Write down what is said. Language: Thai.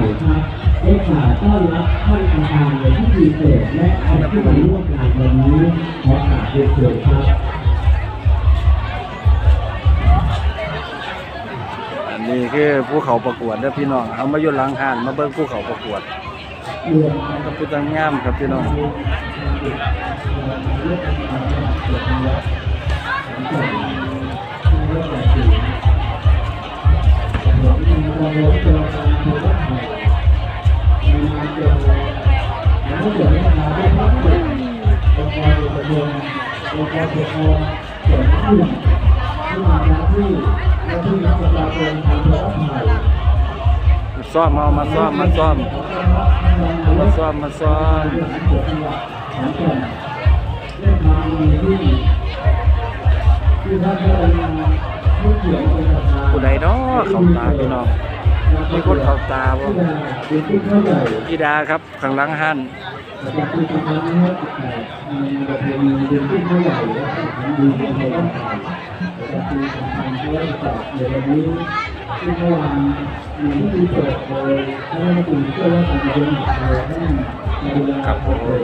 ผ่ครับได้ข่าวต้อนรับท่านประธานในพิธีเปิดและท่านผู้มาร่วมงานวันนี้ขอกราบเรียนเชิญครับอันนี้คือผู้เขาประกวดเด้อพี่น้องเอามาอยู่หลังห้านมาเบิ่งผู้เขาประกวดมกับผู้ตังงามครับพี่น้อง ซ้อมเอามาซ้อมมาซ้อมมาซ้อมมาซ้อมผู้ใดเนาะเข้าตาพี่น้องมีคนเข้าตาบ่กีดาครับข้างหลังห้านประจำปีสองพันห้าร้อยสิบแปดมีประเพณีเดือนที่เท่าไหร่และของดีในไทยต้องถ่ายประจำปีสองพันห้าร้อยสิบแปดในวันนี้ที่เมื่อวานมีพิธีเปิดโดยท่านรัฐมนตรีช่วยว่าการกระทรวงมหาดไทยท่านนายกครับ